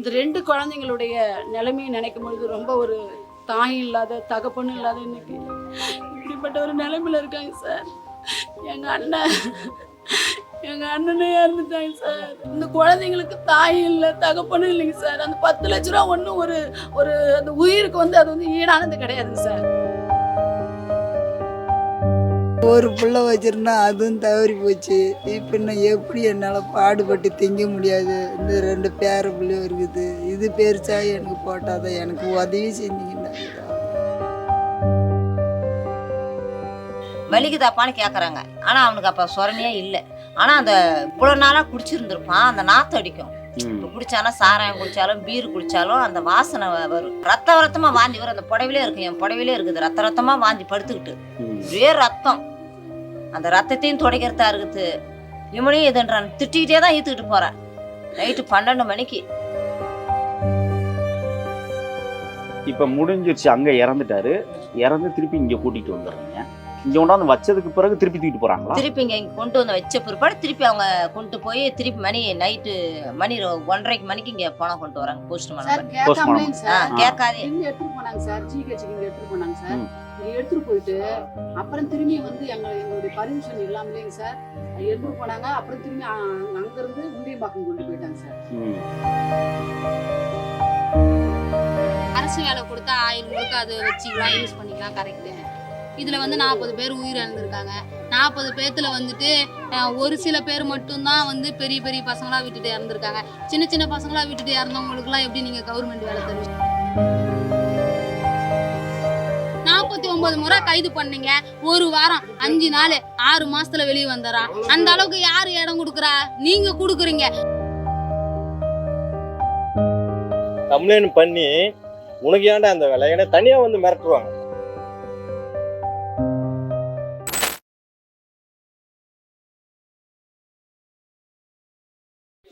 இந்த ரெண்டு குழந்தைங்களுடைய நிலைமையை நினைக்கும் பொழுது ரொம்ப ஒரு தாய் இல்லாத தகப்பனும் இல்லாத இன்னைக்கு இப்படிப்பட்ட ஒரு நிலைமையில இருக்காங்க சார். எங்க அண்ணன் எங்க அண்ணனே இறந்துட்டாங்க சார். இந்த குழந்தைங்களுக்கு தாய் இல்லை தகப்பனும் இல்லைங்க சார். அந்த பத்து லட்ச ரூபா ஒன்றும் ஒரு ஒரு அந்த உயிருக்கு வந்து அது வந்து ஈடானது கிடையாதுங்க சார். ஒரு பிள்ளை வச்சிருந்தா அதுவும் தவறி போச்சு. இப்போ இன்னும் எப்படி என்னால் பாடுபட்டு திங்க முடியாது? இந்த ரெண்டு பேர பிள்ளையும் இருக்குது. இது பெருசா எனக்கு போட்டாதான் எனக்கு உதவி செஞ்சீங்கன்னா வலிக்குதாப்பான்னு கேட்குறாங்க ஆனால் அவனுக்கு அப்போ சொரணையே இல்லை. ஆனால் அந்த இவ்வளோ நாளாக குடிச்சிருந்துருப்பான். அந்த நாற்று அடிக்கும். இப்போ குடிச்சாலும் சாராயம் குடிச்சாலும் பீர் குடிச்சாலும் அந்த வாசனை வரும். ரத்த ரத்தமாக வாந்தி வரும். அந்த புடவிலே இருக்கு என் புடவிலே இருக்குது. ரத்த ரத்தமாக வாந்தி படுத்துக்கிட்டு. ஒரே ரத்தம். அந்த ரத்தத்தையும் துடைக்கிறதா இருக்குது. இவனையும் இதுன்றான் திட்டிக்கிட்டே தான் ஈத்துக்கிட்டு போறேன் நைட்டு பன்னெண்டு மணிக்கு. இப்ப முடிஞ்சிருச்சு அங்க இறந்துட்டாரு. இறந்து திருப்பி இங்க கூட்டிட்டு வந்துடுறேன் இங்க கொண்டாந்து வச்சதுக்கு பிறகு திருப்பி தூக்கிட்டு போறாங்களா? திருப்பி இங்க கொண்டு வந்து வச்ச பிற்பாடு திருப்பி அவங்க கொண்டு போய் திருப்பி மணி நைட்டு மணி ரொ- ஒன்றரைக்கு மணிக்கு இங்க பணம் கொண்டு வராங்க போஸ்ட் சார் கேட்காதே. இங்க எடுத்துட்டு போனாங்க சார் ஜிஹெச்சுக்கு இங்க எடுத்துட்டு போனாங்க சார் எடுத்துட்டு போயிட்டு அப்புறம் திரும்பி வந்து எங்க எங்களுடைய பர்மிஷன் இல்லாமலேங்க சார் எடுத்துட்டு போனாங்க அப்புறம் திரும்பி அங்க இருந்து உண்டியம்பாக்கம் கொண்டு போயிட்டாங்க சார் ம். அரசு வேலை கொடுத்தா ஆயில் முழுக்க அதை வச்சுக்கலாம் யூஸ் பண்ணிக்கலாம் கரெக்டு இதில் வந்து நாற்பது பேர் உயிரிழந்திருக்காங்க. நாற்பது பேர்த்துல வந்துட்டு ஒரு சில பேர் மட்டும்தான் வந்து பெரிய பெரிய பசங்களா விட்டுட்டு இறந்துருக்காங்க. சின்ன சின்ன பசங்களா விட்டுட்டு இறந்தவங்களுக்குலாம் எப்படி நீங்கள் கவர்மெண்ட் வேலை தருவீங்க? நாற்பத்தி ஒன்பது முறை கைது பண்ணீங்க. ஒரு வாரம் அஞ்சு நாள் ஆறு மாசத்துல வெளியே வந்துடுறான் அந்த அளவுக்கு யார் இடம் கொடுக்குறா? நீங்க கொடுக்குறீங்க. கம்ப்ளைண்ட் பண்ணி உனக்கு ஏன்டா அந்த வேலை? ஏன்னா தனியா வந்து மிரட்டுவாங்க.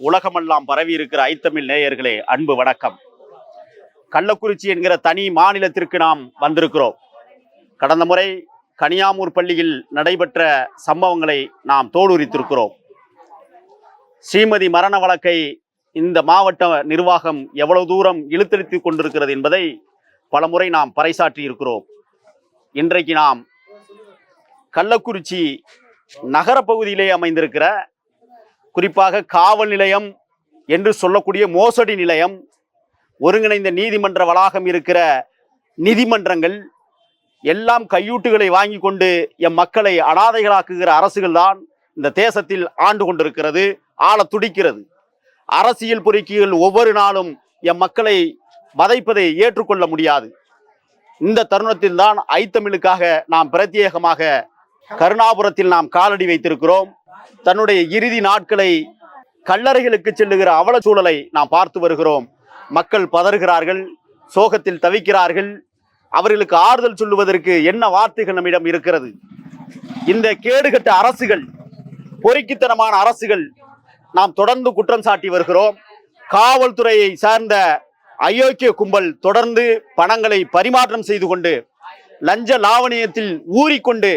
உலகமெல்லாம் பரவி இருக்கிற ஐத்தமிழ் நேயர்களே அன்பு வணக்கம். கள்ளக்குறிச்சி என்கிற தனி மாநிலத்திற்கு நாம் வந்திருக்கிறோம். கடந்த முறை கனியாமூர் பள்ளியில் நடைபெற்ற சம்பவங்களை நாம் தோலுரித்திருக்கிறோம். ஸ்ரீமதி மரண வழக்கை இந்த மாவட்ட நிர்வாகம் எவ்வளவு தூரம் இழுத்தடித்துக் கொண்டிருக்கிறது என்பதை பலமுறை நாம் பறைசாற்றி இருக்கிறோம். இன்றைக்கு நாம் கள்ளக்குறிச்சி நகரப்பகுதியிலே அமைந்திருக்கிற குறிப்பாக காவல் நிலையம் என்று சொல்லக்கூடிய மோசடி நிலையம் ஒருங்கிணைந்த நீதிமன்ற வளாகம் இருக்கிற நீதிமன்றங்கள் எல்லாம் கையூட்டுகளை வாங்கி கொண்டு எம் மக்களை அனாதைகளாக்குகிற அரசுகள் தான் இந்த தேசத்தில் ஆண்டு கொண்டிருக்கிறது ஆள துடிக்கிறது. அரசியல் பொறுக்கிகள் ஒவ்வொரு நாளும் எம் மக்களை வதைப்பதை ஏற்றுக்கொள்ள முடியாது. இந்த தருணத்தில் தான் ஐத்தமிழுக்காக நாம் பிரத்யேகமாக கருணாபுரத்தில் நாம் காலடி வைத்திருக்கிறோம். தன்னுடைய இறுதி நாட்களை கல்லறைகளுக்கு செல்லுகிற அவல சூழலை நாம் பார்த்து வருகிறோம். மக்கள் பதறுகிறார்கள் சோகத்தில் தவிக்கிறார்கள். அவர்களுக்கு ஆறுதல் சொல்லுவதற்கு என்ன வார்த்தைகள் நம்மிடம் இருக்கிறது? இந்த கேடுகட்ட அரசுகள் பொறுக்கித்தனமான அரசுகள் நாம் தொடர்ந்து குற்றம் சாட்டி வருகிறோம். காவல்துறையை சார்ந்த அயோக்கிய கும்பல் தொடர்ந்து பணங்களை பரிமாற்றம் செய்து கொண்டு லஞ்ச லாவணியத்தில் ஊறிக்கொண்டு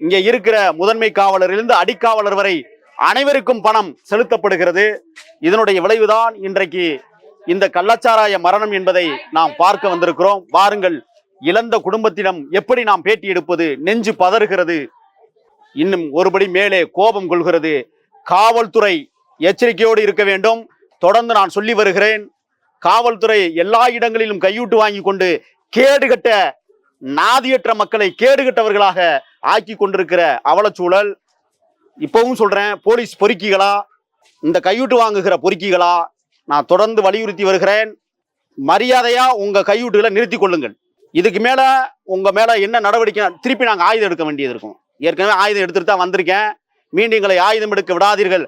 இங்கே இருக்கிற முதன்மை காவலரிலிருந்து அடிக்காவலர் வரை அனைவருக்கும் பணம் செலுத்தப்படுகிறது. இதனுடைய விளைவுதான் இன்றைக்கு இந்த கள்ளச்சாராய மரணம் என்பதை நாம் பார்க்க வந்திருக்கிறோம். வாருங்கள் இழந்த குடும்பத்திடம் எப்படி நாம் பேட்டி எடுப்பது? நெஞ்சு பதறுகிறது. இன்னும் ஒருபடி மேலே கோபம் கொள்கிறது. காவல்துறை எச்சரிக்கையோடு இருக்க வேண்டும். தொடர்ந்து நான் சொல்லி வருகிறேன். காவல்துறை எல்லா இடங்களிலும் கையூட்டு வாங்கி கொண்டு கேடுகட்ட நாதியற்ற மக்களை கேடுகட்டவர்களாக ஆக்கி கொண்டிருக்கிற அவலச்சூழல் இப்போவும் சொல்கிறேன் போலீஸ் பொறுக்கிகளா? இந்த கையூட்டு வாங்குகிற பொறுக்கிகளா? நான் தொடர்ந்து வலியுறுத்தி வருகிறேன். மரியாதையாக உங்கள் கையூட்டுகளை நிறுத்தி கொள்ளுங்கள். இதுக்கு மேலே உங்கள் மேலே என்ன நடவடிக்கை திருப்பி நாங்கள் ஆயுதம் எடுக்க வேண்டியது இருக்கும். ஏற்கனவே ஆயுதம் எடுத்துட்டு தான் வந்திருக்கேன். மீண்டும் எங்களை ஆயுதம் எடுக்க விடாதீர்கள்.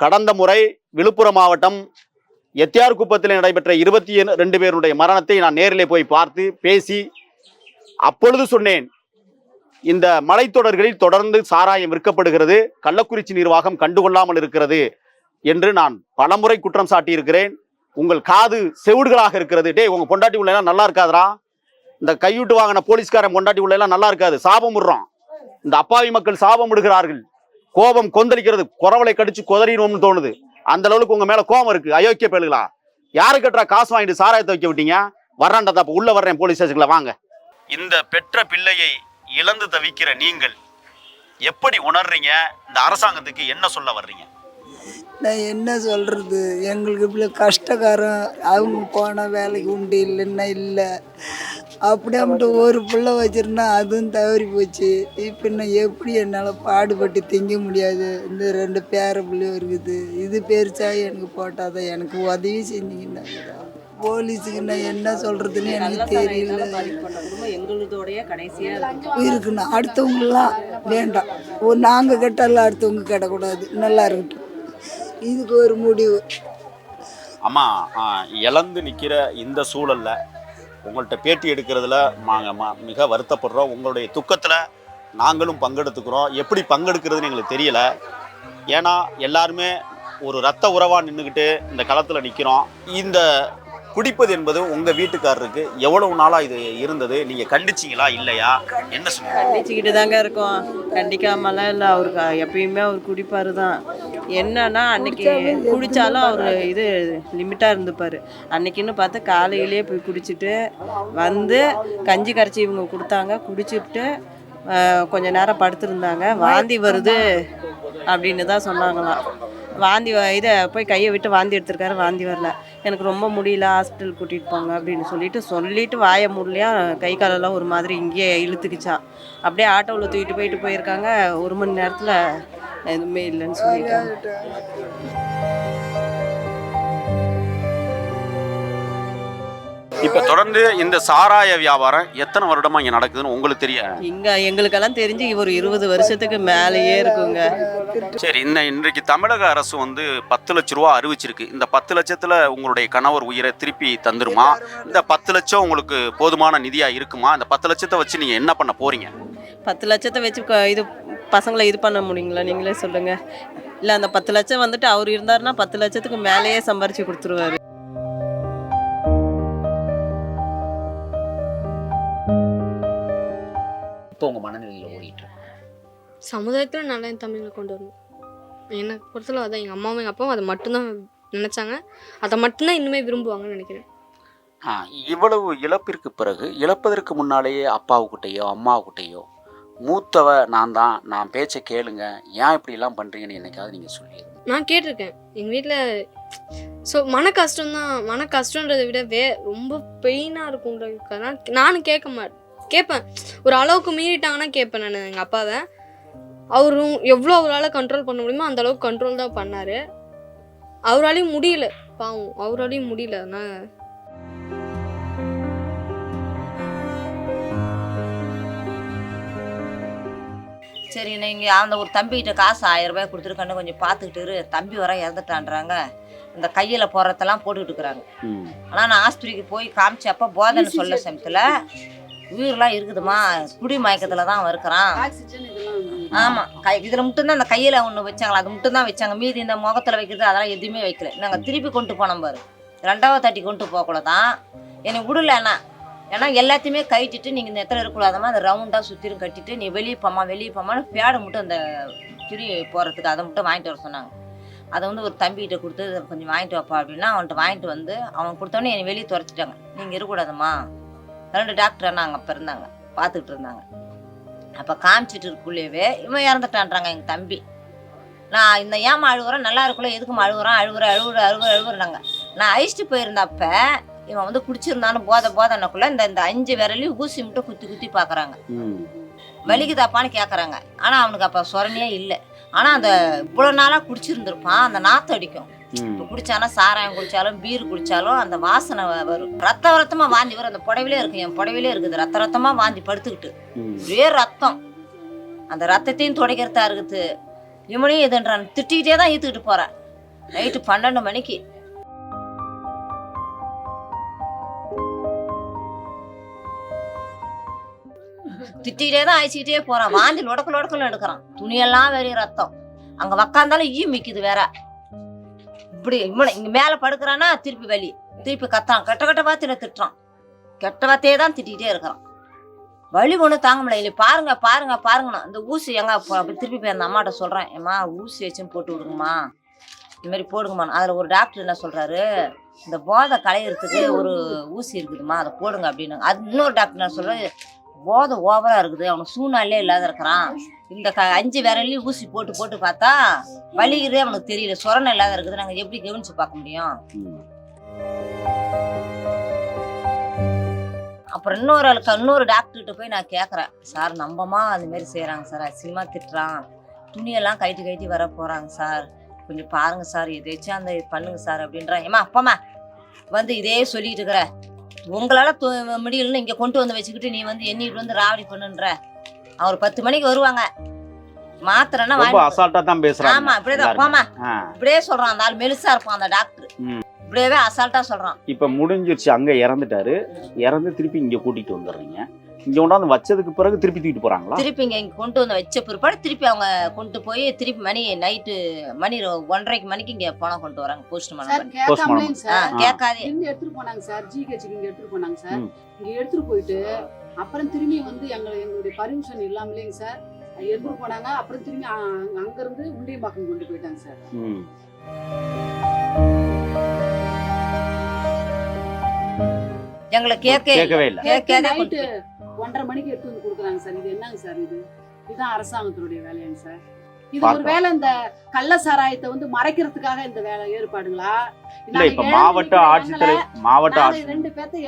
கடந்த முறை விழுப்புரம் மாவட்டம் எத்தியார் குப்பத்தில் நடைபெற்ற இருபத்தி ரெண்டு பேருடைய மரணத்தை நான் நேரிலே போய் பார்த்து பேசி அப்பொழுது சொன்னேன் இந்த மலைத்தொடர்களில் தொடர்ந்து சாராயம் விற்கப்படுகிறது. கள்ளக்குறிச்சி நிர்வாகம் கண்டுகொள்ளாமல் இருக்கிறது என்று நான் பலமுறை குற்றம் சாட்டியிருக்கிறேன். உங்கள் காது செவிடுகளாக இருக்கிறது. டேய் உங்க பொண்டாட்டி உள்ள எல்லாம் நல்லா இருக்காதரா இந்த கையூட்டு வாங்கின போலீஸ்காரன் பொண்டாட்டி உள்ள நல்லா இருக்காது. சாபம் விடுறோம் இந்த அப்பாவி மக்கள் சாபம் விடுகிறார்கள். கோபம் கொந்தளிக்கிறது. குறவலை கடிச்சு கொதறினோம்னு தோணுது. அந்த அளவுக்கு உங்க மேல கோபம் இருக்கு. அயோக்கிய பேலுகளா யாரு கட்டுறா காசு வாங்கிட்டு சாராயத்தை வைக்க விட்டீங்க? வர்றான்டா அப்ப உள்ள வர்றேன் போலீஸ் ஸ்டேஷன்ல. வாங்க. இந்த பெற்ற பிள்ளையை இழந்து தவிக்கிற நீங்கள் எப்படி உணர்றீங்க? இந்த அரசாங்கத்துக்கு என்ன சொல்ல வர்றீங்க? நான் என்ன சொல்கிறது எங்களுக்கு இப்படி கஷ்டக்காரம். அவங்க போன வேலைக்கு உண்டு இல்லைன்னா இல்லை. அப்படி அப்படின்ட்டு ஒரு பிள்ளை வச்சிருந்தா அதுவும் தவறி போச்சு. இப்போ நான் எப்படி என்னால் பாடுபட்டு திங்க முடியாது? இந்த ரெண்டு பேர பிள்ளையும் இருக்குது. இது பெருசாக எனக்கு போட்டாதான் எனக்கு உதவி செஞ்சீங்கன்னா போலீஸுக்கு நான் என்ன சொல்கிறதுன்னு எனக்கு தெரியல. எங்களுதோடைய கடைசியா இருக்குண்ணா அடுத்தவங்களாம் வேண்டாம். ஓ நாங்கள் கேட்டாலும் அடுத்தவங்க கேட்டக்கூடாது நல்லா இருக்கட்டும். இதுக்கு ஒரு முடிவு. அம்மா இழந்து நிற்கிற இந்த சூழல்ல உங்கள்கிட்ட பேட்டி எடுக்கிறதுல நாங்கள் மிக வருத்தப்படுறோம். உங்களுடைய துக்கத்தில் நாங்களும் பங்கெடுத்துக்கிறோம். எப்படி பங்கெடுக்கிறதுன்னு எங்களுக்கு தெரியல. ஏன்னா எல்லாருமே ஒரு ரத்த உறவாக நின்றுக்கிட்டு இந்த களத்தில் நிற்கிறோம் இந்த குடிப்பது என்பது உங்கள் வீட்டுக்காரருக்கு எவ்வளவு நாளாக இது இருந்தது? நீங்கள் கண்டிச்சீங்களா? இல்லையா? என்ன சொல்லுங்க கண்டிச்சுக்கிட்டு தாங்க இருக்கோம். கண்டிக்காமலாம் இல்லை அவருக்கு எப்பயுமே அவர் குடிப்பாரு தான். என்னன்னா அன்னைக்கு குடிச்சாலும் அவர் இது லிமிட்டாக இருந்துப்பார். அன்னைக்குன்னு பார்த்து காலையிலேயே போய் குடிச்சிட்டு வந்து கஞ்சி கரைச்சி இவங்க கொடுத்தாங்க. குடிச்சிட்டு கொஞ்ச நேரம் படுத்திருந்தாங்க. வாந்தி வருது அப்படின்னு தான் சொன்னாங்களாம். வாந்தி வ- இதை போய் கையை விட்டு வாந்தி எடுத்திருக்காரு வாந்தி வரல. எனக்கு ரொம்ப முடியல ஹாஸ்பிட்டல் கூட்டிகிட்டு போங்க அப்படின்னு சொல்லிட்டு சொல்லிட்டு வாய முடியலையா கை காலெல்லாம் ஒரு மாதிரி இங்கேயே இழுத்துக்குச்சான் அப்படியே ஆட்டோவில் தூக்கிட்டு போயிட்டு போயிருக்காங்க. ஒரு மணி நேரத்தில் எதுவுமே இல்லைன்னு சொல்லிட்டாங்க. இப்போ தொடர்ந்து இந்த சாராய வியாபாரம் எத்தனை வருடமா இங்கே நடக்குதுன்னு உங்களுக்கு தெரியும் இங்கே எங்களுக்கெல்லாம் தெரிஞ்சு ஒரு இருபது வருஷத்துக்கு மேலேயே இருக்குங்க. சரி இந்த இன்றைக்கு தமிழக அரசு வந்து பத்து லட்ச ரூபா அறிவிச்சிருக்கு. இந்த பத்து லட்சத்துல உங்களுடைய கணவர் உயிரை திருப்பி தந்துருமா? இந்த பத்து லட்சம் உங்களுக்கு போதுமான நிதியா இருக்குமா? இந்த பத்து லட்சத்தை வச்சு நீங்க என்ன பண்ண போறீங்க? பத்து லட்சத்தை வச்சு க- இது பசங்களை இது பண்ண முடியுங்களா? நீங்களே சொல்லுங்கள் இல்லை அந்த பத்து லட்சம் வந்துட்டு அவர் இருந்தாருன்னா பத்து லட்சத்துக்கு மேலேயே சம்பாரிச்சு கொடுத்துருவாரு. சமுதாயத்தில் நல்ல தமிழில் கொண்டு வரணும். என்னை பொறுத்தளவு அதான் எங்கள் அம்மாவும் எங்கள் அப்பாவும் அதை மட்டும்தான் நினச்சாங்க. அதை மட்டும்தான் இன்னுமே விரும்புவாங்கன்னு நினைக்கிறேன். ஆ, இவ்வளவு இழப்பிற்கு பிறகு இழப்பதற்கு முன்னாலேயே அப்பாவுக்கிட்டேயோ அம்மாவுக்கிட்டேயோ மூத்தவ நான் தான் நான் பேச்சை கேளுங்க. ஏன் இப்படி எல்லாம் பண்றீங்கன்னு என்னைக்காவது நீங்க சொல்லி நான் கேட்டிருக்கேன். எங்கள் வீட்டில் ஸோ மன கஷ்டம் தான் மன கஷ்டன்றதை விட வே ரொம்ப பெயினாக இருக்கும்ன்றதுக்காக நானும் கேட்க மாட்டேன் கேட்பேன். ஒரு அளவுக்கு மீறிட்டாங்கன்னா கேட்பேன் நான் எங்கள் அப்பாவை. அவரும் எவ்வளோ அவரால் கண்ட்ரோல் பண்ண முடியுமோ அந்த அளவுக்கு கண்ட்ரோல் தான் பண்ணார். அவராலையும் முடியல பாவம் அவராலையும் முடியல. ஆனால் சரி நீங்கள் அந்த ஒரு தம்பிகிட்ட காசு ஆயிரம் ரூபாய் கொடுத்துருக்கன்னு கொஞ்சம் பார்த்துக்கிட்டு இரு. தம்பி வர இறந்துட்டான்றாங்க. இந்த கையில் போடுறதெல்லாம் போட்டுக்கிட்டு இருக்கிறாங்க. ஆனால் நான் ஆஸ்பத்திரிக்கு போய் காமிச்சப்ப போதனை சொல்ல சமயத்தில் உயிரெலாம் இருக்குதுமா? குடி மயக்கத்தில் தான் அவன் இருக்கிறான். ஆமாம் கை இதில் மட்டும்தான் அந்த கையில் ஒன்று வச்சாங்களா? அது மட்டும்தான் வச்சாங்க. மீதி இந்த முகத்தில் வைக்கிறது அதெல்லாம் எதுவுமே வைக்கல. நாங்கள் திருப்பி கொண்டு போனோம் பாரு. ரெண்டாவது தட்டி கொண்டு போகக்கூட தான் என்னை விடல ஏன்னா எல்லாத்தையுமே கட்டிட்டு நீங்கள் இந்த இடத்துல இருக்கக்கூடாதம்மா. அந்த ரவுண்டாக சுற்றிலும் கட்டிட்டு நீ வெளியே போம்மா வெளியே போமான்னு பேடை மட்டும் அந்த துணி போகிறதுக்கு அதை மட்டும் வாங்கிட்டு வர சொன்னாங்க. அதை வந்து ஒரு தம்பிகிட்ட கொடுத்து கொஞ்சம் வாங்கிட்டு வாப்பா அப்படின்னா அவன்கிட்ட வாங்கிட்டு வந்து அவன் கொடுத்தோன்னே என்னை வெளியே துறச்சிட்டாங்க நீங்கள் இருக்கக்கூடாதும்மா. ரெண்டு டாக்டர் அண்ணா அங்கே அப்போ இருந்தாங்க. பார்த்துக்கிட்டு இருந்தாங்க. அப்போ காமிச்சிட்டு இருக்குள்ளேவே இவன் இறந்துட்டான்றாங்க எங்கள் தம்பி. நான் இந்த ஏமா அழுகுறேன்? நல்லா இருக்குள்ள எதுக்குமா அழுகுறான்? அழுகுற அழுகுற அழுகுற அழுகுறாங்க நான் அழிச்சிட்டு போயிருந்தப்ப இவன் வந்து குடிச்சிருந்தான்னு போத போதனக்குள்ள இந்த இந்த அஞ்சு விரலையும் ஊசி மட்டும் குத்தி குத்தி பார்க்குறாங்க. வலிக்குதாப்பான்னு கேட்குறாங்க ஆனால் அவனுக்கு அப்போ சொரணியே இல்லை. ஆனால் அந்த இவ்வளோ நாளாக குடிச்சிருந்திருப்பான் அந்த நாற்று அடிக்கும். இப்போ குடிச்சானா சாராயம் குடிச்சாலும் பீர் குடிச்சாலும் அந்த வாசனை வரும் ரத்த ரத்தமா வாந்தி வரும். அந்த புடவிலே இருக்கு என் புடவிலே இருக்குது. ரத்த ரத்தமா வாந்தி படுத்துக்கிட்டு. ஒரே ரத்தம். அந்த ரத்தத்தையும் துடைக்கிறதா இருக்குது. இவனையும் இதுன்றான் திட்டிக்கிட்டே தான் ஈத்துக்கிட்டு போறேன் நைட்டு பன்னெண்டு மணிக்கு. திட்டிகிட்டே தான் அழிச்சிக்கிட்டே போறான். வாந்தி லொடக்கு லொடக்குன்னு எடுக்கிறான். துணியெல்லாம் வெறிய ரத்தம். அங்க உக்காந்தாலும் ஈ மிக்குது வேற. இப்படி இவனை இங்க மேல படுக்கிறானா திருப்பி வலி திருப்பி கத்துறான். கெட்ட கெட்ட வார்த்தையில் திட்டுறான். கெட்ட வார்த்தையே தான் திட்டிகிட்டே இருக்கிறான். வலி ஒன்றும் தாங்க முடியல. இல்லை பாருங்க பாருங்க பாருங்கண்ணா. இந்த ஊசி எங்க அப்படி திருப்பி போய் அந்த அம்மாட்ட சொல்றேன். ஏம்மா ஊசி வச்சுன்னு போட்டு விடுங்கம்மா. இது மாதிரி போடுங்கம்மா. அதில் ஒரு டாக்டர் என்ன சொல்கிறாரு இந்த போதை களையிறதுக்கு ஒரு ஊசி இருக்குதும்மா. அதை போடுங்க அப்படின்னு. அது இன்னொரு டாக்டர் என்ன சொல்கிறாரு போதை ஓவராக இருக்குது. அவனுக்கு சூழ்நிலையே இல்லாத இருக்கிறான். இந்த க அஞ்சு விரலையும் ஊசி போட்டு போட்டு பார்த்தா வலிக்கிறதே அவனுக்கு தெரியல. சுரணம் இல்லாத இருக்குது. நாங்கள் எப்படி கவனிச்சு பார்க்க முடியும்? அப்புறம் இன்னொரு ஆளுக்கு இன்னொரு டாக்டர்கிட்ட போய் நான் கேட்குறேன் சார் நம்பமா அந்த செய்கிறாங்க சார். அசிங்கமாக திட்டுறான். துணியெல்லாம் கைட்டி கைட்டி வர போகிறாங்க சார். கொஞ்சம் பாருங்க சார். எதாச்சும் அந்த இது பண்ணுங்க சார் அப்படின்றான் ஏமா அப்பமா வந்து இதே சொல்லிட்டு இருக்கிற. உங்களால் முடியலன்னு இங்கே கொண்டு வந்து வச்சுக்கிட்டு நீ வந்து எண்ணிட்டு வந்து ராவடி பண்ணுன்ற. அவர் பத்து மணிக்கு வருவாங்க. மாத்திரன்னா வாங்கி அசால்ட்டா தான் ஆமா. போமா. இப்படியே சொல்றான் அந்த ஆள் மெலிசா இருப்பான் அந்த டாக்டர். இப்படியே அசால்ட்டா சொல்றான். இப்ப முடிஞ்சிருச்சு அங்க இறந்துட்டாரு. இறந்து திருப்பி இங்க கூட்டிட்டு வந்துடுறீங்க. இங்க கொண்டாந்து வச்சதுக்கு பிறகு திருப்பி தூக்கிட்டு போறாங்களா? திருப்பி இங்க இங்க கொண்டு வந்து வச்ச பிற்பாடு திருப்பி அவங்க கொண்டு போய் திருப்பி மணி நைட்டு மணி ரொ- ஒன்றரைக்கு மணிக்கு இங்க பணம் கொண்டு வராங்க போஸ்ட் சார் கேட்காதே. எடுத்துட்டு போனாங்க சார் ஜிஹெச்சுக்கு இங்க எடுத்துட்டு போனாங்க சார். இங்க எடுத்துட்டு போயிட்டு அப்புறம் திரும்பி வந்து எங்களை எங்களுடைய பர்மிஷன் இல்லாமலேங்க சார். எடுத்துட்டு போனாங்க அப்புறம் திரும்பி அ- அங்க இருந்து உண்டியம்பாக்கம் கொண்டு போயிட்டாங்க சார். எங்களை கேட்க கேட்கவே இல்ல. கேட்காதே நைட்டு ஒன்றரை மணிக்கு எடுத்து வந்து கொடுக்குறாங்க சார். இது என்னங்க சார் இது? இதுதான் அரசாங்கத்தினுடைய வேலையாங்க சார். இது ஒரு. வேலை இந்த கள்ள சாராயத்தை வந்து மறைக்கிறதுக்காக இந்த வேலை ஏற்பாடுங்களா? இல்ல இப்ப மாவட்ட ஆட்சித்தலைவர் மாவட்ட ரெண்டு பேர்த்த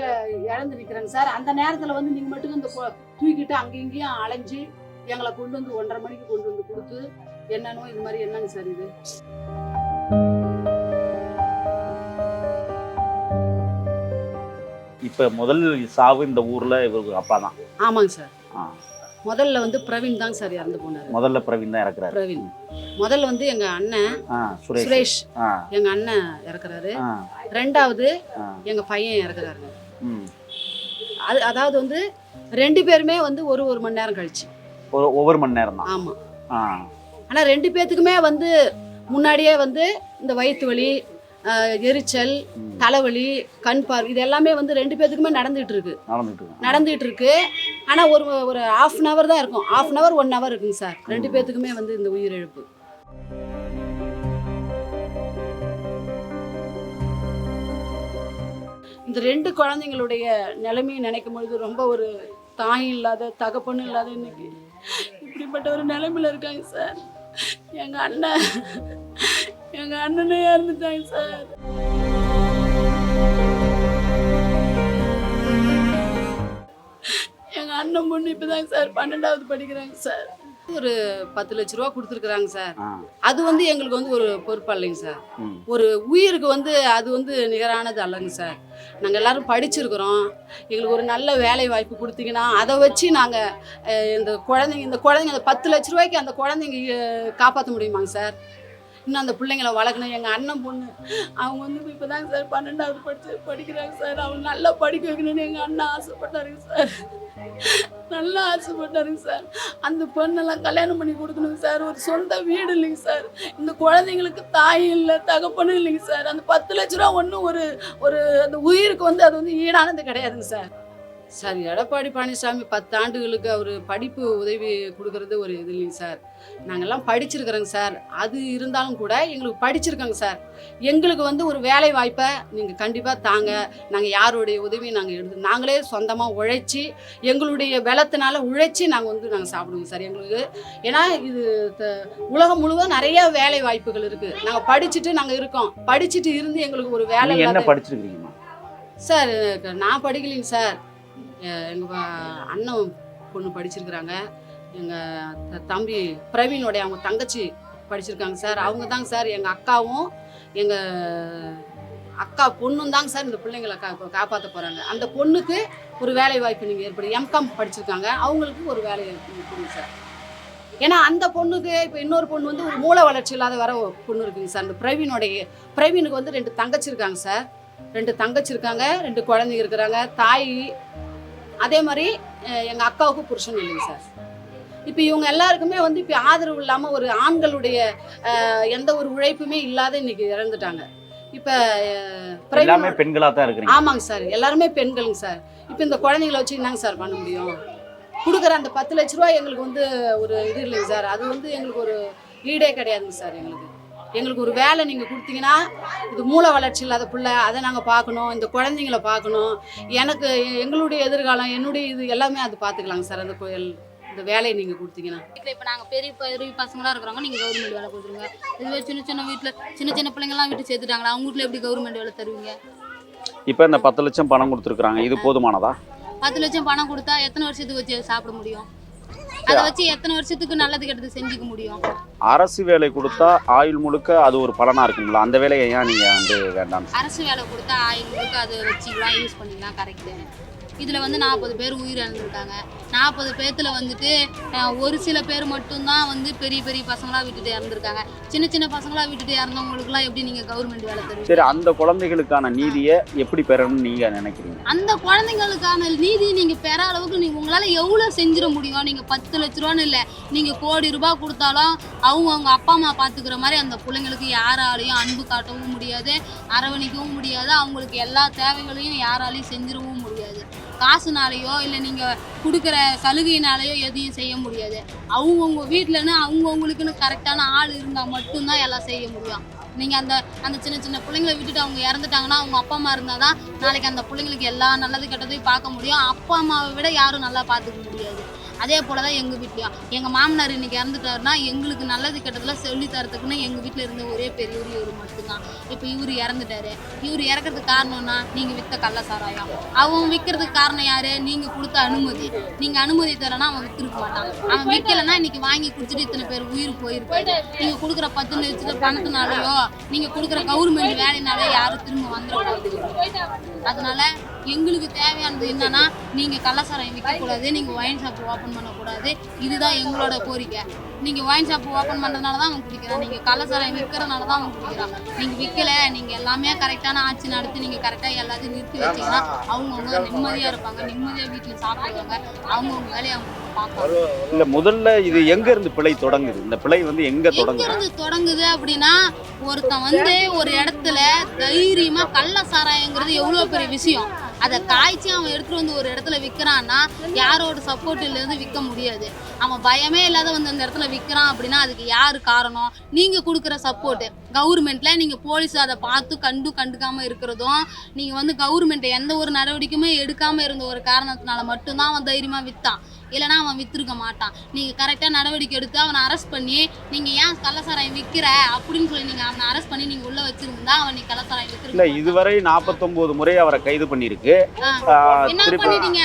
இழந்து நிக்கிறேங்க சார். அந்த நேரத்துல வந்து நீங்க மட்டும் இந்த தூக்கிட்டு அங்க இங்கேயும் அலைஞ்சு எங்களை கொண்டு வந்து ஒன்றரை மணிக்கு கொண்டு வந்து கொடுத்து என்னன்னோ இது மாதிரி என்னங்க சார் இது? இப்ப முதல் சாவு இந்த ஊர்ல இவருக்கு அப்பா தான் ஆமாங்க சார். ஆ. முதல்ல வந்து பிரவீன் தாங்க சார் இறந்து போனாரு. முதல்ல பிரவீன் தான் இறக்குறாரு. பிரவீன். முதல்ல வந்து எங்க அண்ணன் சுரேஷ். எங்க அண்ணன் இறக்குறாரு. ரெண்டாவது. எங்க பையன் இறக்குறாருங்க ம். அது அதாவது வந்து ரெண்டு பேருமே வந்து ஒரு ஒரு மணி நேரம் கழிச்சு. ஒவ்வொரு மணி நேரம் தான். ஆமா. ஆ, ஆனா ரெண்டு பேத்துக்குமே வந்து முன்னாடியே வந்து இந்த வயிற்று வலி எரிச்சல். தலைவலி கண் பார்வை இது எல்லாமே வந்து ரெண்டு பேத்துக்குமே நடந்துட்டு இருக்கு. நடந்துட்டு இருக்கு. நடந்துட்டு இருக்கு. ஆனா ஒரு ஒரு ஹாஃப் அன் ஹவர் தான் இருக்கும். Half an hour one hour இருக்குங்க சார். ரெண்டு ம். பேத்துக்குமே வந்து இந்த உயிரிழப்பு. இந்த ரெண்டு குழந்தைங்களுடைய நிலைமையை நினைக்கும் பொழுது ரொம்ப ஒரு தாய் இல்லாத தகப்பனும் இல்லாத இன்னைக்கு இப்படிப்பட்ட ஒரு நிலைமையில இருக்காங்க சார். எங்க அண்ணன். எங்க அண்ணனே இறந்துட்டாங்க சார். எங்க அண்ணன் பொண்ணு இப்பதாங்க சார் பன்னெண்டாவது படிக்கிறாங்க சார். ஒரு பத்து லட்ச ரூபா கொடுத்துருக்குறாங்க சார். அது வந்து எங்களுக்கு வந்து ஒரு பொறுப்பு இல்லைங்க சார். ஒரு உயிருக்கு வந்து அது வந்து நிகரானது அல்லங்க சார். நாங்கள் எல்லாரும் படிச்சிருக்கிறோம். எங்களுக்கு ஒரு நல்ல வேலை வாய்ப்பு கொடுத்தீங்கன்னா அதை வச்சு நாங்கள் இந்த குழந்தைங்க இந்த குழந்தைங்க அந்த பத்து லட்ச ரூபாய்க்கு அந்த குழந்தைங்க காப்பாற்ற முடியுமாங்க சார்? இன்னும் அந்த பிள்ளைங்களை வளர்க்கணும். எங்கள் அண்ணன் பொண்ணு அவங்க வந்து இப்போ தாங்க சார் பன்னெண்டாவது படிச்சு படிக்கிறாங்க சார் அவங்க நல்லா படிக்க வைக்கணும்னு எங்கள் அண்ணன் ஆசைப்பட்டாருங்க சார் நல்லா ஆசைப்பட்டாருங்க சார் அந்த பொண்ணெல்லாம் கல்யாணம் பண்ணி கொடுக்கணுங்க சார் ஒரு சொந்த வீடு இல்லைங்க சார் இந்த குழந்தைங்களுக்கு தாய் இல்லை தகப்பனும் இல்லைங்க சார் அந்த பத்து லட்ச ரூபா ஒன்றும் ஒரு ஒரு அந்த உயிருக்கு வந்து அது வந்து ஈடானது கிடையாதுங்க சார் சார் எடப்பாடி பழனிசாமி பத்து ஆண்டுகளுக்கு அவர் படிப்பு உதவி கொடுக்கறது ஒரு இது இல்லைங்க சார். நாங்கெல்லாம் படிச்சிருக்கிறோங்க சார். அது இருந்தாலும் கூட எங்களுக்கு படிச்சிருக்கோங்க சார். எங்களுக்கு வந்து ஒரு வேலை வாய்ப்பை நீங்கள் கண்டிப்பாக தாங்க. நாங்கள் யாருடைய உதவியும் நாங்கள் எடுத்து நாங்களே சொந்தமாக உழைச்சி எங்களுடைய பலத்தினால உழைச்சி நாங்கள் வந்து நாங்கள் சாப்பிடுவோம் சார். எங்களுக்கு ஏன்னா இது உலகம் முழுவதும் நிறைய வேலை வாய்ப்புகள் இருக்குது நாங்கள் படிச்சுட்டு நாங்கள் இருக்கோம். படிச்சுட்டு இருந்து எங்களுக்கு ஒரு வேலை என்ன இல்லாத படிச்சிருக்கீங்கம்மா சார் நான் படிக்கலைங்க சார். எங்கள் அண்ணன் பொண்ணு படிச்சிருக்கிறாங்க. எங்கள் தம்பி பிரவீனுடைய அவங்க தங்கச்சி படிச்சிருக்காங்க சார். அவங்க தாங்க சார் எங்கள் அக்காவும் எங்கள் அக்கா பொண்ணும் தாங்க சார் இந்த பிள்ளைங்களை கா காப்பாற்ற போகிறாங்க அந்த பொண்ணுக்கு ஒரு வேலை வாய்ப்பு நீங்கள் ஏற்படும் எம்காம் படிச்சிருக்காங்க. அவங்களுக்கு ஒரு வேலை வாய்ப்பு கொடுங்க சார். ஏன்னா அந்த பொண்ணுக்கு இப்போ இன்னொரு பொண்ணு வந்து ஒரு மூளை வளர்ச்சி இல்லாத வர பொண்ணு இருக்குங்க சார். அந்த பிரவீனுடைய பிரவீனுக்கு வந்து ரெண்டு தங்கச்சி இருக்காங்க சார். ரெண்டு தங்கச்சி இருக்காங்க ரெண்டு குழந்தைங்க இருக்கிறாங்க. தாய் அதே மாதிரி அஹ், எங்க அக்காவுக்கு புருஷன் இல்லைங்க சார். இப்போ இவங்க எல்லாருக்குமே வந்து இப்போ ஆதரவு இல்லாமல் ஒரு ஆண்களுடைய எந்த ஒரு உழைப்புமே இல்லாத இன்னைக்கு இறந்துட்டாங்க. இப்போ எல்லாமே பெண்களா தான் இருக்கிறீங்க. ஆமாங்க சார். எல்லாருமே பெண்களுங்க சார். இப்போ இந்த குழந்தைங்கள வச்சு என்னங்க சார் பண்ண முடியும்? கொடுக்குற அந்த பத்து லட்ச ரூபா எங்களுக்கு வந்து ஒரு இது இல்லைங்க சார். அது வந்து எங்களுக்கு ஒரு ஈடே கிடையாதுங்க சார் எங்களுக்கு. எங்களுக்கு ஒரு வேலை நீங்கள் கொடுத்தீங்கன்னா இது மூளை வளர்ச்சி இல்லாத பிள்ளை அதை நாங்கள் பார்க்கணும் இந்த குழந்தைங்கள பார்க்கணும். எனக்கு எங்களுடைய எதிர்காலம் என்னுடைய இது எல்லாமே அது பார்த்துக்கலாங்க சார் அந்த கோயில் இந்த வேலையை நீங்கள் கொடுத்தீங்கன்னா. வீட்டில் இப்போ நாங்கள் பெரிய பெரிய பசங்களாக இருக்கிறவங்க நீங்கள் கவர்மெண்ட் வேலை கொடுத்துருங்க. இதுவே சின்ன சின்ன வீட்டில் சின்ன சின்ன பிள்ளைங்கலாம் வீட்டு சேர்த்துட்டாங்களா? அவங்க வீட்டில் எப்படி கவர்மெண்ட் வேலை தருவீங்க? இப்போ இந்த பத்து லட்சம் பணம் கொடுத்துருக்குறாங்க இது போதுமானதா? பத்து லட்சம் பணம் கொடுத்தா எத்தனை வருஷத்துக்கு வச்சு சாப்பிட முடியும்? அதை வச்சு எத்தனை வருஷத்துக்கு நல்லது கெட்டது செஞ்சுக்க முடியும்? அரசு வேலை கொடுத்தா ஆயுள் முழுக்க அது ஒரு பலனா இருக்குங்களா அந்த வேலையை ஏன் நீங்க வந்து வேண்டாம் அரசு வேலை கொடுத்தா ஆயிரங்களுக்கு அதை வச்சுக்கலாம் யூஸ் பண்ணிக்கலாம் கரெக்டு இதில் வந்து நாற்பது பேர் உயிர் இழந்திருக்காங்க. நாற்பது பேர்த்துல வந்துட்டு ஒரு சில பேர் மட்டும்தான் வந்து பெரிய பெரிய பசங்களாக விட்டுட்டு இறந்துருக்காங்க. சின்ன சின்ன பசங்களாக விட்டுட்டு இறந்தவங்களுக்குலாம் எப்படி நீங்கள் கவர்மெண்ட் வேலை தருவீங்க? சரி அந்த குழந்தைகளுக்கான நீதியை எப்படி பெறணும்னு நீங்க நினைக்கிறீங்க? அந்த குழந்தைங்களுக்கான நீதி நீங்க பெற அளவுக்கு நீங்க உங்களால எவ்வளவு செஞ்சிட முடியும்? நீங்க பத்து லட்ச ரூபான்னு இல்ல நீங்க கோடி ரூபாய் கொடுத்தாலும் அவங்க அவங்க அப்பா அம்மா பாத்துக்கிற மாதிரி அந்த பிள்ளைங்களுக்கு யாராலையும் அன்பு காட்டவும் முடியாது அரவணைக்கவும் முடியாது. அவங்களுக்கு எல்லா தேவைகளையும் யாராலையும் செஞ்சிடவும் காசுனாலேயோ இல்லை நீங்கள் கொடுக்குற சலுகையினாலேயோ எதையும் செய்ய முடியாது. அவங்கவுங்க வீட்டிலன்னு அவங்கவுங்களுக்குன்னு கரெக்டான ஆள் இருந்தால் மட்டும்தான் எல்லாம் செய்ய முடியும். நீங்கள் அந்த அந்த சின்ன சின்ன பிள்ளைங்களை விட்டுட்டு அவங்க இறந்துட்டாங்கன்னா அவங்க அப்பா அம்மா இருந்தால் தான் நாளைக்கு அந்த பிள்ளைங்களுக்கு எல்லா நல்லது கெட்டதையும் பார்க்க முடியும். அப்பா அம்மாவை விட யாரும் நல்லா பார்த்துக்க முடியாது. அதே போல தான் எங்கள் வீட்லேயும். எங்கள் மாமனார் இன்றைக்கி இறந்துட்டாருன்னா எங்களுக்கு நல்லது கெட்டதெல்லாம் சொல்லி தரத்துக்குன்னு எங்கள் வீட்டில் இருந்த ஒரே பெரியவர் இவர் மட்டும்தான். இப்போ இவர் இறந்துட்டாரு. இவர் இறக்கிறதுக்கு காரணம்னா நீங்கள் விற்ற கள்ள சாராயம் அவன் விற்கிறதுக்கு காரணம் யார்? நீங்கள் கொடுத்த அனுமதி. நீங்கள் அனுமதி தரனா அவன் விற்றுருக்க மாட்டான். அவன் விற்கலைன்னா இன்றைக்கி வாங்கி குடிச்சிட்டு இத்தனை பேர் உயிர் போயிருப்பாரு. நீங்கள் கொடுக்குற பத்து லட்சத்தில் பணத்தினாலேயோ நீங்கள் கொடுக்குற கவர்மெண்ட் வேலைனாலே யாரும் திரும்ப வந்துட அதனால எங்களுக்கு தேவையானது என்னன்னா நீங்க கள்ளசாராயம் விற்கக்கூடாது நீங்க ஒயின் ஷாப் ஓப்பன் பண்ணக்கூடாது. இதுதான் எங்களோட கோரிக்கை. நீங்க ஒயின் ஷாப் ஓப்பன் பண்றதுனால தான் அவன் குடிக்கிறான் நீங்க கள்ளசாராயம் விற்கிறதுனால தான் அவன் குடிக்கிறான் நீங்க விற்கல நீங்க எல்லாமே கரெக்டான ஆட்சி நடத்தி நீங்க கரெக்டா எல்லாத்தையும் நிறுத்தி வச்சீங்கன்னா அவங்கவுங்க நிம்மதியா இருப்பாங்க நிம்மதியா வீட்டுல சாப்பிடுவாங்க. அவங்கவுங்க வேலையை அவங்க இல்ல முதல்ல இது எங்க இருந்து பிழை தொடங்குது? இந்த பிழை வந்து எங்க எங்க தொடங்குது? தொடங்குது அப்படின்னா ஒருத்தன் வந்து ஒரு இடத்துல தைரியமா கள்ள சாராயங்கிறது எவ்வளவு பெரிய விஷயம். அதை காய்ச்சி அவன் எடுத்துட்டு வந்து ஒரு இடத்துல விற்கிறான்னா யாரோட சப்போர்ட் இருந்து விற்க முடியாது. அவன் பயமே இல்லாத வந்து அந்த இடத்துல விற்கிறான் அப்படின்னா அதுக்கு யாரு காரணம்? நீங்க கொடுக்குற சப்போர்ட் கவர்மெண்ட்ல நீங்க போலீஸ் அதை பார்த்து கண்டு கண்டுக்காம இருக்கிறதும் நீங்க வந்து கவர்மெண்ட் எந்த ஒரு நடவடிக்கையுமே எடுக்காம இருந்த ஒரு காரணத்தினால மட்டும்தான் அவன் தைரியமா வித்தான். இல்லைன்னா அவன் வித்திருக்க மாட்டான். நீங்க கரெக்டா நடவடிக்கை எடுத்து அவனை அரெஸ்ட் பண்ணி நீங்க ஏன் கள்ளசாராயம் விற்கிற அப்படின்னு சொல்லி நீங்க அவனை அரெஸ்ட் பண்ணி நீங்க உள்ள வச்சிருந்தா அவன் நீ கள்ளசாராயம் இல்ல வித்திருக்க இதுவரை 49 முறை அவரை கைது. ஆஹ், என்ன பண்ணிட்டீங்க?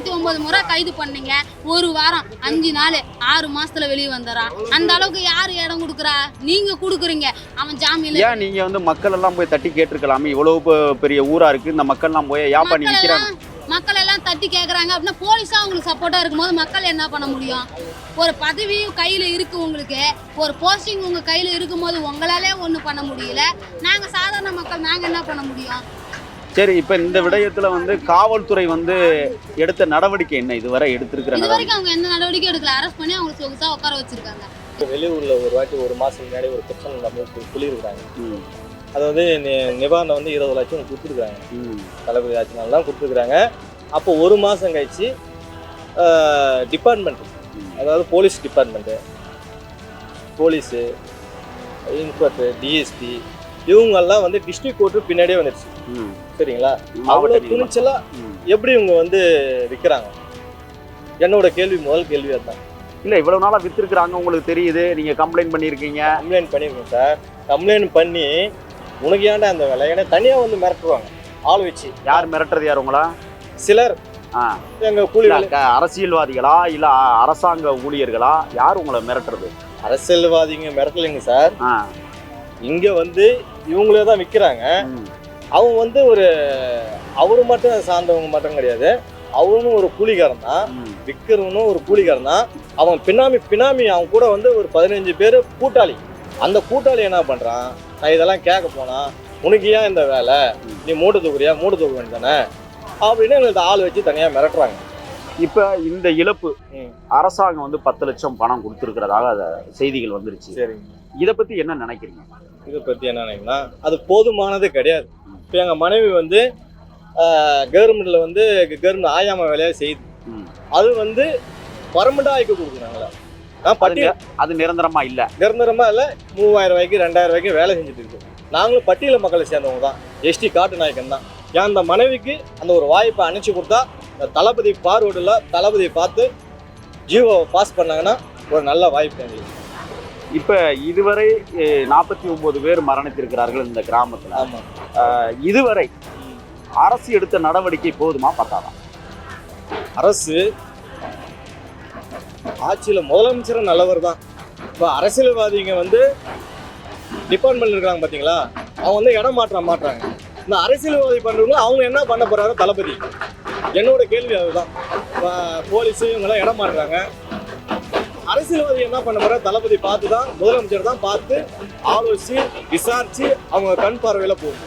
நாற்பத்தி ஒன்பது முறை கைது பண்ணீங்க. ஒரு வாரம் அஞ்சு நாள் ஆறு மாசத்துல வெளியே வந்துடுறான் அந்த அளவுக்கு யாரு இடம் கொடுக்குறா? நீங்க கொடுக்குறீங்க. அவன் ஜாமீன்ல ஏன் நீங்க வந்து மக்கள் எல்லாம் போய் தட்டி கேட்டிருக்கலாமே? இவ்வளவு பெரிய ஊரா இருக்கு. இந்த மக்கள் எல்லாம் போய் நீ மக்கள் நிக்கிறாங்க மக்கள் எல்லாம் தட்டி கேக்குறாங்க அப்படின்னா போலீஸா உங்களுக்கு சப்போர்ட்டா இருக்கும்போது மக்கள் என்ன பண்ண முடியும்? ஒரு பதவி கையில இருக்கு உங்களுக்கு. ஒரு போஸ்டிங் உங்க கையில இருக்கும்போது உங்களாலே ஒண்ணு பண்ண முடியல. நாங்க சாதாரண மக்கள் நாங்க என்ன பண்ண முடியும்? சரி இப்ப இந்த விடயத்துல வந்து காவல்துறை வந்து எடுத்த நடவடிக்கை என்ன? இதுவரை எடுத்திருக்கிற இது நடவடிக்கை. வரைக்கும் அவங்க எந்த நடவடிக்கையும் எடுக்கல. அரெஸ்ட் பண்ணி அவங்க சொகுசா உட்கார வச்சிருக்காங்க. வெளியூர்ல ஒரு வாட்டி ஒரு மாசம் முன்னாடி ஒரு பிரச்சனை நம்ம சொல்லியிருக்கிறாங்க ம், அது வந்து நி- நிவாரணம் வந்து இருபது லட்சம் கொடுத்துருக்காங்க. ம். தளபதி ஆட்சினாலாம் கொடுத்துருக்குறாங்க அப்போ ஒரு மாதம் கழிச்சு டிபார்ட்மெண்ட் அதாவது police department police inspector DSP இவங்கெல்லாம் வந்து டிஸ்ட்ரிக்ட் கோர்ட்டு பின்னாடியே வந்துடுச்சு. சரிங்களா அவ்வளோ நீதிமன்றம். துணிச்சலா ம். எப்படி இவங்க வந்து விற்கிறாங்க என்னோட கேள்வி முதல் கேள்வி அதுதான். இல்ல இவ்வளவு நாளா வித்திருக்கிறாங்க உங்களுக்கு தெரியுது. நீங்க கம்ப்ளைண்ட் பண்ணிருக்கீங்க கம்ப்ளைண்ட் பண்ணியிருக்கோம் சார். கம்ப்ளைண்ட் பண்ணி உனக்கு ஏன்டா அந்த வேலை? ஏன்னா தனியாக வந்து மிரட்டுவாங்க. ஆள் வச்சு. யார் மிரட்டுறது யார் உங்களா? சிலர். எங்கள் கூலி அரசியல்வாதிகளா? இல்ல அரசாங்க ஊழியர்களா? யார் உங்களை மிரட்டுறது? அரசியல்வாதிங்க மிரட்டலைங்க சார். இங்க வந்து இவங்களே தான் விற்கிறாங்க. அவங்க வந்து ஒரு அவரு மட்டும் சார்ந்தவங்க மட்டும் கிடையாது. அவனும் ஒரு கூலிக்காரன் தான். விற்கிறவனும் ஒரு கூலிக்காரன் தான். அவன் பினாமி பினாமி அவன் கூட வந்து ஒரு பதினஞ்சு பேர் கூட்டாளி. அந்த கூட்டாளி என்ன பண்றான்? நான் இதெல்லாம் கேட்க போனா உனக்கு ஏன் இந்த வேலை? நீ மூட்டை தூக்குறியா? மூட்டை தூக்க வேண்டியதானே அப்படின்னு எங்களுக்கு ஆள் வச்சு தனியா மிரட்டுறாங்க. இப்ப இந்த இழப்பு. அரசாங்கம் வந்து பத்து லட்சம் பணம் கொடுத்துருக்கிறதாக அத செய்திகள் வந்துருச்சு. சரிங்க. இத பத்தி என்ன நினைக்கிறீங்க? இதை பற்றி என்ன நினைக்கிறேன்னா அது போதுமானது கிடையாது. இப்போ எங்கள் மனைவி வந்து கவர்மெண்ட்டில் வந்து கவர்மெண்ட் ஆயாம வேலையாக செய்யுது. அது வந்து பர்மனெண்டாக ஆக்கி கொடுக்குறாங்களே? நான் நி- அது நிரந்தரமா இல்ல. நிரந்தரமா இல்லை மூவாயிரம் ரூபாய்க்கு ரெண்டாயிரம் ரூபாய்க்கு வேலை செஞ்சுட்டு இருக்கு. நாங்களும் பட்டியல மக்களை சேர்ந்தவங்க தான். எஸ்டி காட்டு நாயக்கன் தான். ஏன் அந்த மனைவிக்கு அந்த ஒரு வாய்ப்பை அணைச்சி கொடுத்தா தளபதி பார்வோடில் தளபதியை பார்த்து ஜீவோ பாஸ் பண்ணாங்கன்னா ஒரு நல்ல வாய்ப்பு எங்களுக்கு. இப்ப இதுவரை நாற்பத்தி ஒன்பது பேர் மரணித்திருக்கிறார்கள் இந்த கிராமத்துல. இதுவரை அரசு எடுத்த நடவடிக்கை போதுமா பத்தாதா? அரசு ஆட்சியில் முதலமைச்சரும் நல்லவர் தான். இப்போ அரசியல்வாதிங்க வந்து டிபார்ட்மெண்ட் இருக்காங்க பார்த்தீங்களா அவங்க வந்து இடம் மாற்ற மாட்டாங்க இந்த அரசியல்வாதி பண்ணுறவங்க அவங்க என்ன பண்ண போறாரு தளபதி. என்னோட கேள்வி அதுதான். போலீஸு இவங்கெல்லாம் இடம் மாட்டுறாங்க அரசியல்வாதி என்ன பண்ண போற தளபதி பார்த்து தான் முதலமைச்சர் தான் பார்த்து ஆலோசித்து விசாரித்து அவங்க கண் பார்வையில் போகும்.